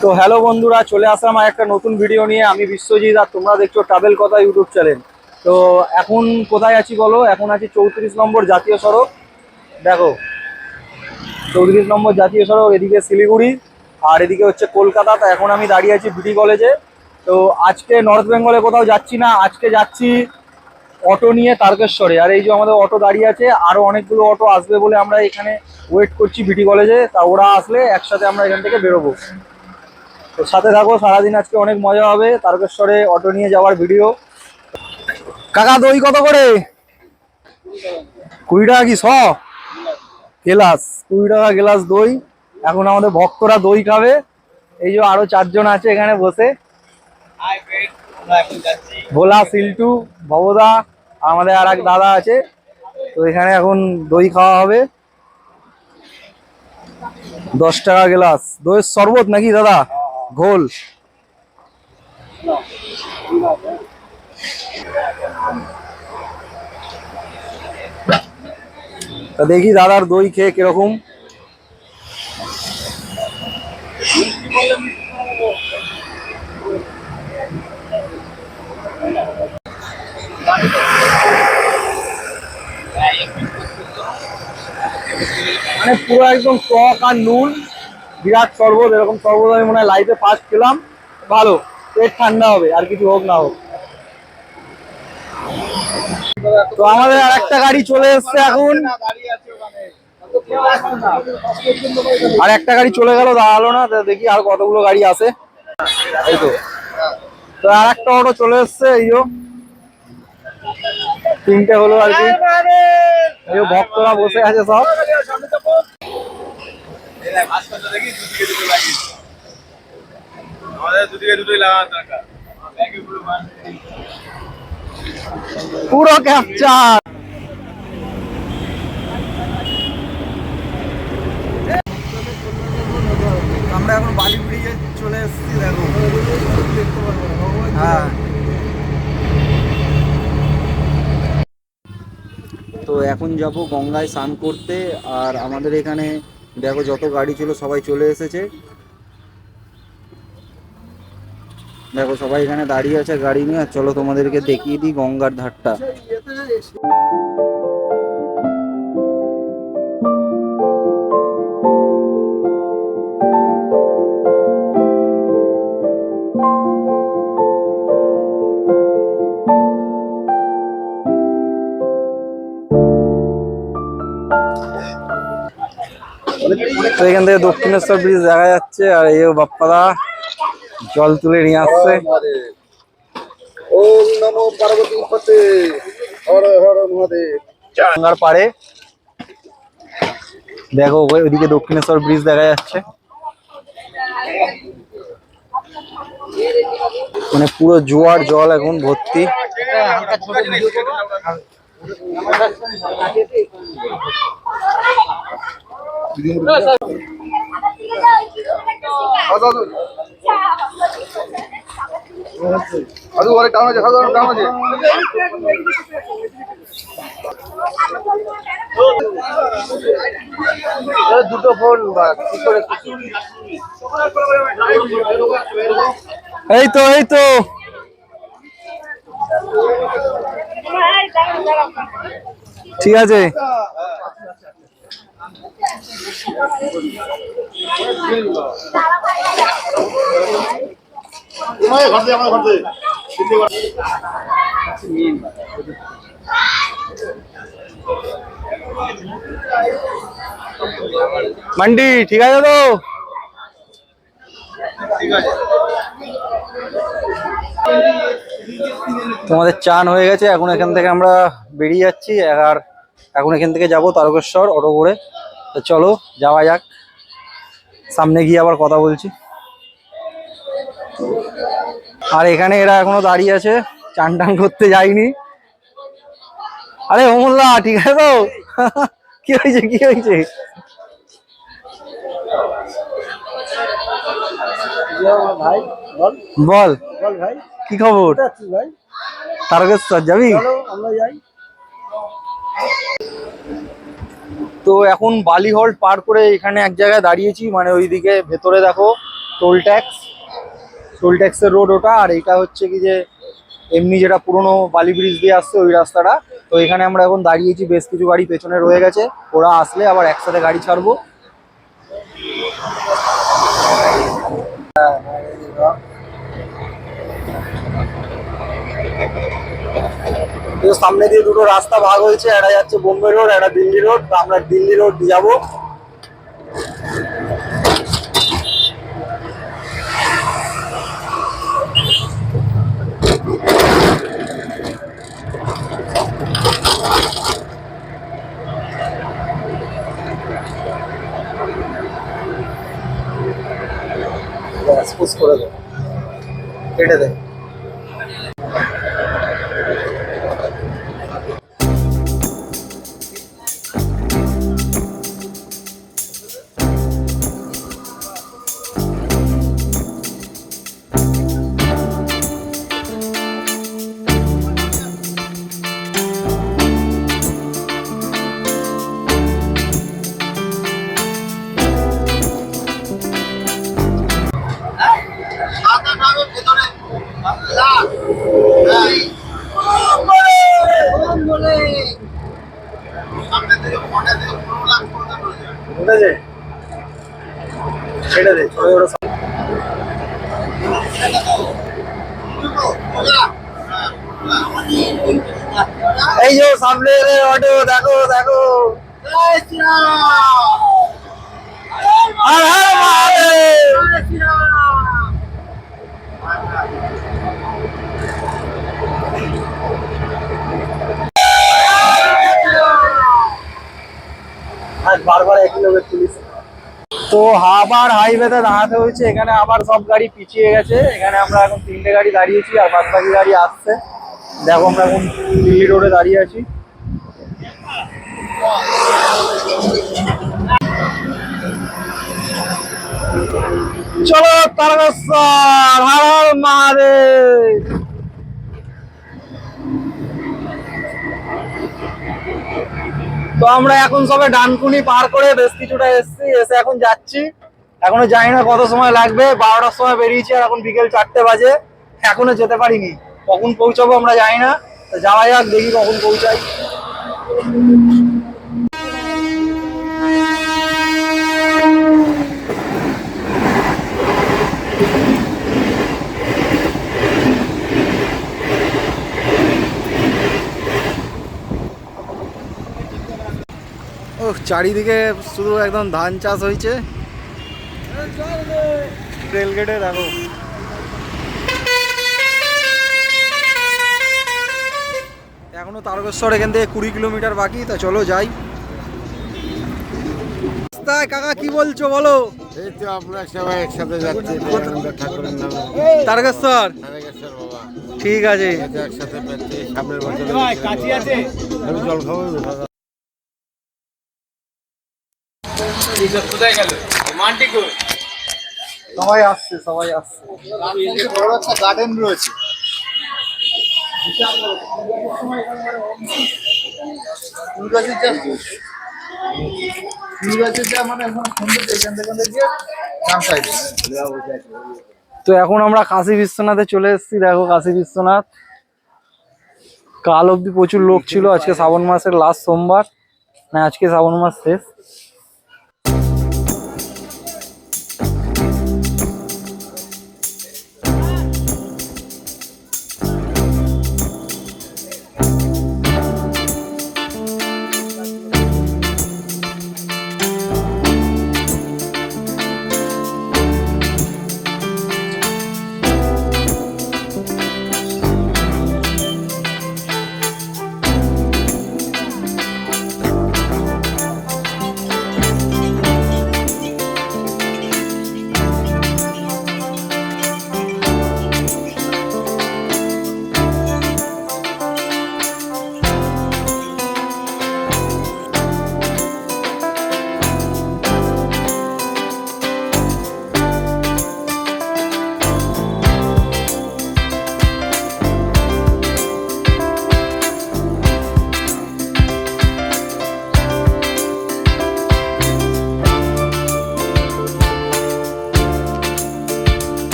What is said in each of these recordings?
তো হ্যালো বন্ধুরা, চলে আসলাম একটা নতুন ভিডিও নিয়ে। আমি বিশ্বজিৎ আর তোমরা দেখছ ট্রাভেল কথা ইউটিউব চ্যানেল তো এখন কোথায় আছি বলো? এখন আছি চৌত্রিশ নম্বর জাতীয় সড়ক। দেখো, চৌত্রিশ নম্বর জাতীয় সড়ক, এদিকে শিলিগুড়ি আর এদিকে হচ্ছে কলকাতা। তো এখন আমি দাঁড়িয়ে আছি বিডি কলেজে তো আজকে নর্থ বেঙ্গলে কোথাও যাচ্ছি না, আজকে যাচ্ছি অটো নিয়ে তারকেশ্বরে। আর এই যে আমাদের অটো দাঁড়িয়ে আছে, আরও অনেকগুলো অটো আসবে বলে আমরা এখানে ওয়েট করছি বিটি কলেজে তা ওরা আসলে একসাথে আমরা এখান থেকে বেরোবো। তো সাথে থাকো, সারাদিন আজকে অনেক মজা হবে। তারকেশ্বরে অটো নিয়ে যাওয়ার ভিডিও কাকা, দই কত করে? কুড়ি টাকা কি, শ? গেলাস, কুড়ি টাকা গেলাস দই। এখন আমাদের ভক্তরা দই খাবে। এই যে আরও চারজন আছে এখানে বসে। ভোলা সিল্টু ভবদা আমাদের আর এক দাদা আছে, তো এখানে এখন দই খাওয়া হবে। দশ টাকা গ্লাস। দইয়ের শরবত নাকি দাদা? ঘোল। তা দেখি দাদার দই খেয়ে কীরকম। মানে পুরো একদম টক আর নুন, বিরাট শরবত, এরকম শরবত আমি মনে হয় লাইফে ফার্স্ট খেলাম। ভালো, পেট ঠান্ডা হবে, আর কিছু হোক না হোক। তো আমাদের আর একটা গাড়ি চলে এসছে এখন। আর একটা গাড়ি চলে গেল, দাঁড়াল না দেখি আর কতগুলো গাড়ি আছে। এই তো। তো আর একটা অটো চলে এসছে, এই তিনটে হলো আর কি। ভক্তরা বসে আছে সব। পুরো ক্যাপচার আমরা এখন বালি ব্রিজে চলে এসেছি দেখো। হ্যাঁ। তো এখন যাব গঙ্গায় স্নান করতে আর আমাদের এখানে দেখো যত গাড়ি ছিল সবাই চলে এসেছে। দেখো সবাই এখানে দাঁড়িয়ে আছে গাড়ি নিয়ে। চলো তোমাদেরকে দেখিয়ে দিই গঙ্গার ধারটা। তো এখান থেকে দক্ষিণেশ্বর ব্রিজ দেখা যাচ্ছে আর এই বাপ্পাদা জল তুলে নিয়ে আসছে। ওম নমো পার্বতী পতে হর হর মহাদেব। গঙ্গার পাড়ে। দেখো ওই- ওইদিকে দক্ষিণেশ্বর ব্রিজ দেখা যাচ্ছে। মানে পুরো জোয়ার জল এখন ভর্তি। আদু অনেক কাম আছে সাধারণ কাম আছে দুটো ফোন বা কি এই তো এই তো। ঠিক আছে তোমার ঘর দিয়ে আমার ঘর দিয়ে মান্ডি ঠিক আছে তো তোমাদের চান হয়ে গেছে, এখন এখান থেকে আমরা বেরিয়ে যাচ্ছি। আর এখন এখান থেকে যাব তারকেশ্বর অটো করে। তো চলো যাওয়া যাক। সামনে গিয়ে আবার কথা বলছি। আর এখানে এরা এখনও দাঁড়িয়ে আছে চান টান করতে যায়নি। আরে অমুল্লা ঠিক আছে তো? কি হয়েছে কি হয়েছে? বল। কি খবর? ভাই? তারকেশ্বর যাবি? আমরা যাই। তো এখন বালি হল্ট পার করে এখানে এক জায়গায় দাঁড়িয়েছি মানে ওইদিকে ভেতরে দেখো টোল ট্যাক্স টোল ট্যাক্সের রোড ওটা, আর এইটা হচ্ছে কি যে এমনি যেটা পুরোনো বালি ব্রিজ দিয়ে আসছে ওই রাস্তাটা। তো এখানে আমরা এখন দাঁড়িয়েছি, বেশ কিছু গাড়ি পেছনে রয়ে গেছে, ওরা আসলে আবার একসাথে গাড়ি ছাড়বো। তো সামনে দিয়ে দুটো রাস্তা ভাগ হয়েছে, একটা যাচ্ছে বোম্বে রোড, একটা দিল্লি রোড আমরা দিল্লি রোড যাব। করে কেটে দেয় সামনে অটো দেখো দেখো। বারবার একই লোকের তুলিস তো আবার হাইওয়েতে দাঁড়াতে হয়েছে এখানে আবার সব গাড়ি পিছিয়ে গেছে। এখানে আমরা এখন তিনটে গাড়ি দাঁড়িয়েছি আর বাদ বাকি গাড়ি আসছে। দেখো আমরা এখন দিল্লি রোডে দাঁড়িয়ে আছি। চলো তারকেশ্বর হর মহাদেব। তো আমরা এখন সবে ডানকুনি পার করে বেশ কিছুটা এসছি, এসে এখন যাচ্ছি। এখনও জানি না কত সময় লাগবে, বারোটার সময় বেরিয়েছি আর এখন বিকেল চারটে বাজে, এখনও যেতে পারিনি। কখন পৌঁছাবো আমরা জানি না যাওয়া যাক, দেখি কখন পৌঁছাই ও চারিদিকে শুধু একদম ধান চাষ হয়েছে। রেল গেটে দেখো। এখনও তারকেশ্বর এখান থেকে কুড়ি কিলোমিটার বাকি তা চলো যাই। রাস্তায় কাকা কি বলছো বলো? এই তো আমরা সবাই একসাথে যাচ্ছি ঠাকুরের নামে। তারকেশ্বর? তারকেশ্বর বাবা। ঠিক আছে। একসাথে সামনের বছর কাছে আছে। আমি জল খাব দাদা সবাই আসছে সবাই আসছে। বড় একটা গার্ডেন রয়েছে। মানে তো এখন আমরা কাশী বিশ্বনাথে চলে এসেছি। দেখো কাশী বিশ্বনাথ। কাল অবধি প্রচুর লোক ছিল। আজকে শ্রাবণ মাসের লাস্ট সোমবার। না আজকে শ্রাবণ মাস শেষ।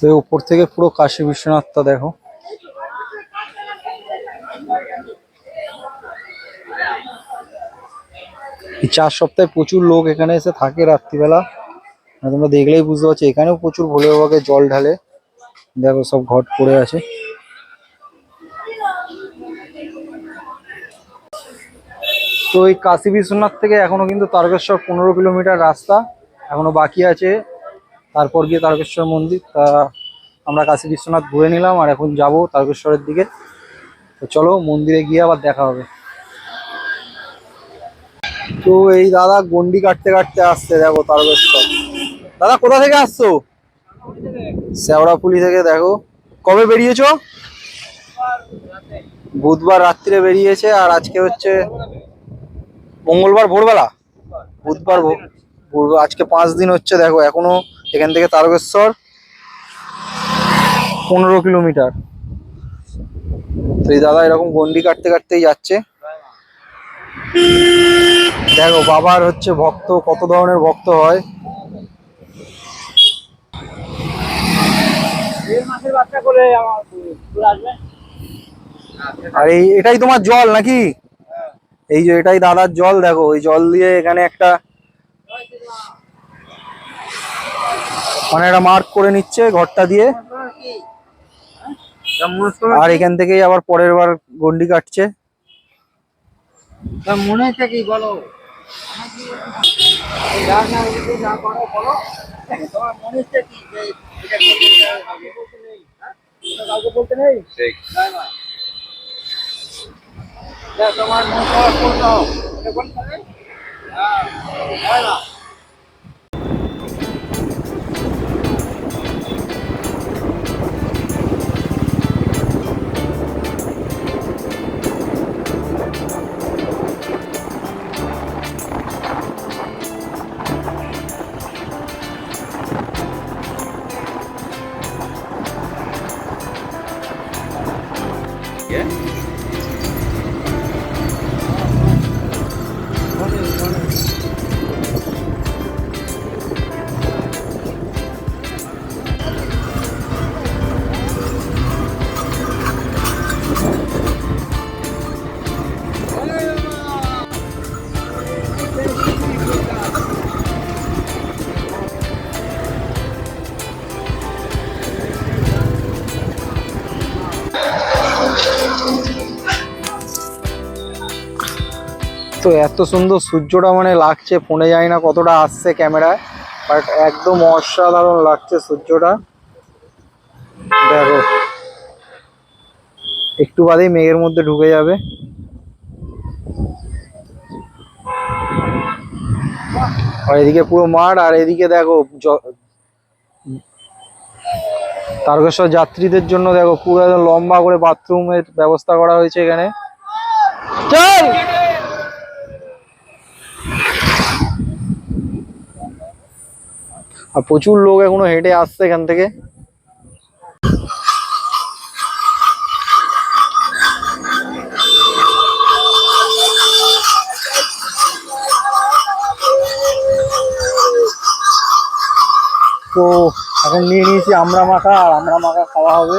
তো উপর থেকে পুরো কাশী বিশ্বনাথটা দেখো। চার সপ্তাহে প্রচুর লোক এখানে এসে থাকে রাত্রিবেলা। তোমরা দেখলেই বুঝতে পারছ, এখানেও প্রচুর ভোলে বাবাকে জল ঢালে। দেখো সব ঘট পড়ে আছে। তো এই কাশী বিশ্বনাথ থেকে এখনও কিন্তু তারকেশ্বর পনেরো কিলোমিটার রাস্তা। এখনও বাকি আছে তারপর গিয়ে তারকেশ্বর মন্দির, তা আমরা কাশী বিশ্বনাথ ঘুরে নিলাম আর এখন যাব তারকেশ্বরের দিকে। তো চলো মন্দিরে গিয়ে আবার দেখা হবে। তো এই দাদা গন্ডি কাটতে কাটতে আসছে, দেখো তারকেশ্বর। দাদা, কোথা থেকে আসছো? শ্যাওড়াফুলি থেকে, দেখো। কবে বেরিয়েছো? বুধবার রাত্রিরে বেরিয়েছে আর আজকে হচ্ছে মঙ্গলবার ভোরবেলা? বুধবার আজকে পাঁচ দিন হচ্ছে, দেখো, এখনও এখান থেকে তারকেশ্বর পনেরো কিলোমিটার। তো এই দাদা এরকম গন্ডি কাটতে কাটতেই যাচ্ছে। দেখো বাবার হচ্ছে ভক্ত কত ধরনের ভক্ত হয়। আর এই এটাই তোমার জল নাকি? এই যে এটাই দাদার জল দেখো ওই জল দিয়ে এখানে একটা মানে একটা মার্ক করে নিচ্ছে ঘরটা দিয়ে। আর এখান থেকেই আবার পরের বার গন্ডি কাটছে। মনে হচ্ছে কি বলো? তোমার তো এত সুন্দর সূর্যটা মানে লাগছে, ফোনে যায় না কতটা আসছে ক্যামেরায় বাট একদম অসাধারণ লাগছে সূর্যটা। দেখো, একটু বাদেই মেঘের মধ্যে ঢুকে যাবে। আর এদিকে পুরো মাঠ, আর এদিকে দেখো তারকেশ্বর যাত্রীদের জন্য দেখো পুরো লম্বা করে বাথরুমের ব্যবস্থা করা হয়েছে এখানে। চল! আর প্রচুর লোক এখনও হেঁটে আসছে এখান থেকে। তো এখন নিয়ে নিয়েছি আমরা মাখা আর আমরা মাখা খাওয়া হবে।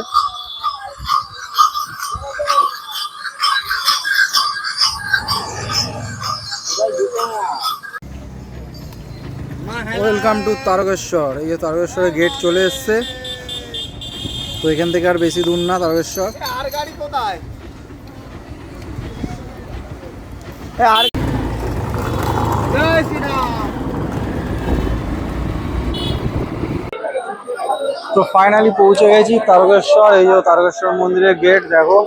Welcome to Tarakeswar. এই যে তারকেশ্বরের গেট চলে এসছে। তো এখান থেকে আর বেশি দূর না তারকেশ্বর। আর গাড়ি কোথায়? আর তো ফাইনালি পৌঁছে গেছি তারকেশ্বর। এই যে তারকেশ্বর মন্দিরের গেট দেখো।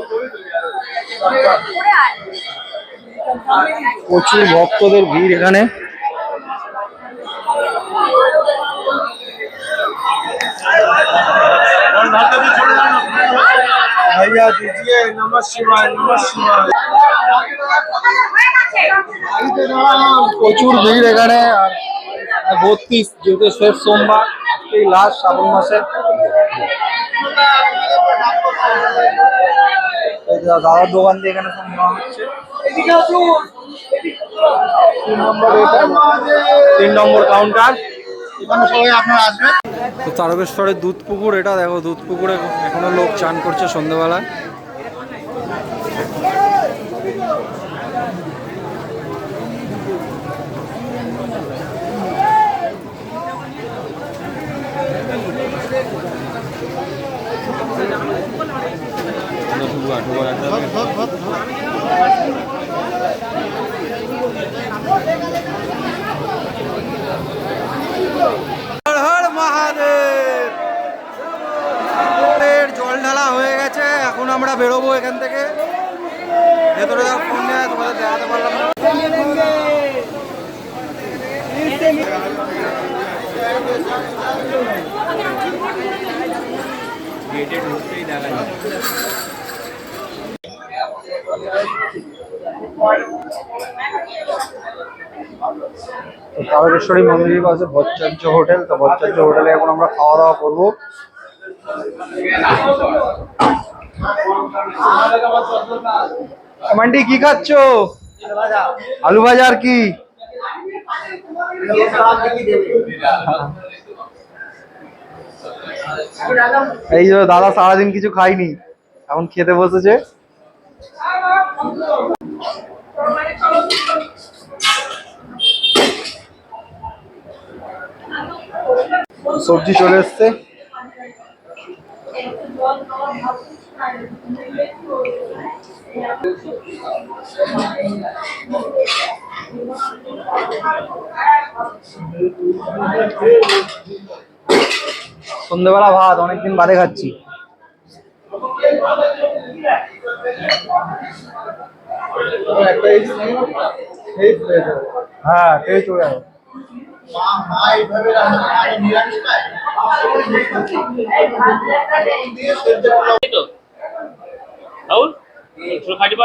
প্রচুর ভক্তদের ভিড় এখানে। भैया दीजिए नमः शिवाय नमः शिवाय প্রচুর ভিড় এখানে আর বত্রিশ যেহেতু শেষ সোমবার এই লাস্ট শ্রাবণ মাসে এই যে দাদার দোকান দিয়ে এখানে সব নেওয়া হচ্ছে তিন নম্বর এটা তিন নম্বর কাউন্টার তো তারকেশ্বরের দুধ পুকুর এটা দেখো দুধ পুকুরে এখনও লোক চান করছে সন্ধ্যেবেলায় হর হর মহাদেব এর জল ঢালা হয়ে গেছে এখন আমরা বেরোবো এখান থেকে ভেতরে যাওয়ার ফোন নেয় তোমাদের দেখাতে পারলাম না। তো তারকেশ্বরী মন্দিরের পাশে ভট্টাচার্য হোটেল। তো ভট্টাচার্য হোটেলে এখন আমরা খাওয়া দাওয়া করব। মান্ডি কি খাচ্ছ? আলু ভাজা আর কি? এই যে দাদা সারাদিন কিছু খাইনি এখন খেতে বসেছে। সবজি চলে এসছে। সন্ধ্যেবেলা ভাত অনেকদিন বাদে খাচ্ছি। হ্যাঁ খাটি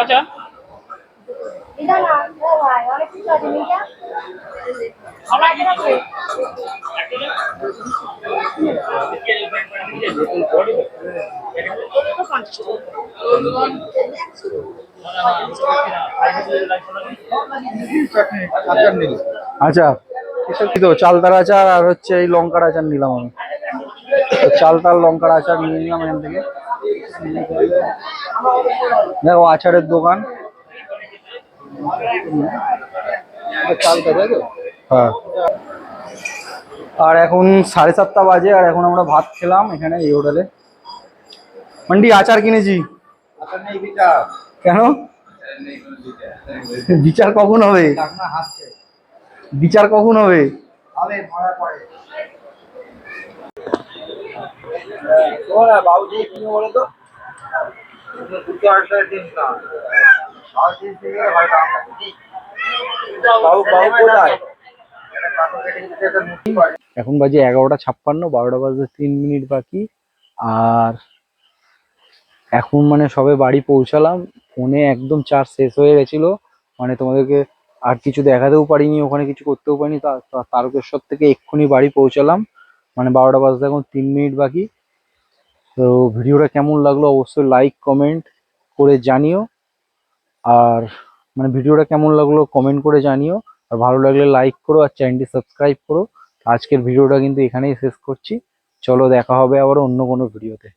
আচ্ছা এসব কি তো? চালতার আচার আর হচ্ছে এই লঙ্কার আচার নিলাম আমি। চালতার, লঙ্কার আচার নিয়ে নিলাম এখান থেকে। দেখো, আচারের দোকান। হ্যাঁ। আর এখন সাড়ে সাতটা বাজে আর এখন আমরা ভাত খেলাম এখানে এই হোটেলে। মান্ডি আচার কিনেছি। কেন? বিচার কখন হবে? বিচার কখন হবে? বাবুজি কি বলে তো? এখন বাজে এগারোটা ছাপ্পান্ন, বারোটা বাজে তিন মিনিট বাকি। আর এখন মানে সবে বাড়ি পৌঁছালাম, ফোনে একদম চার্জ শেষ হয়ে গেছিল। মানে তোমাদেরকে আর কিছু দেখাতেও পারিনি, ওখানে কিছু করতেও পারিনি তারকেশ্বর থেকে এক্ষুনি বাড়ি পৌঁছালাম। মানে বারোটা বাজতে এখন তিন মিনিট বাকি। তো ভিডিওটা কেমন লাগল অবশ্যই লাইক কমেন্ট করে জানিও। আর মানে ভিডিওটা কেমন লাগল কমেন্ট করে জানিও। আর ভালো লাগলে লাইক করো আর চ্যানেলটি সাবস্ক্রাইব করো। আজকের ভিডিওটা কিন্তু এখানেই শেষ করছি। চলো দেখা হবে আবার অন্য কোনো ভিডিওতে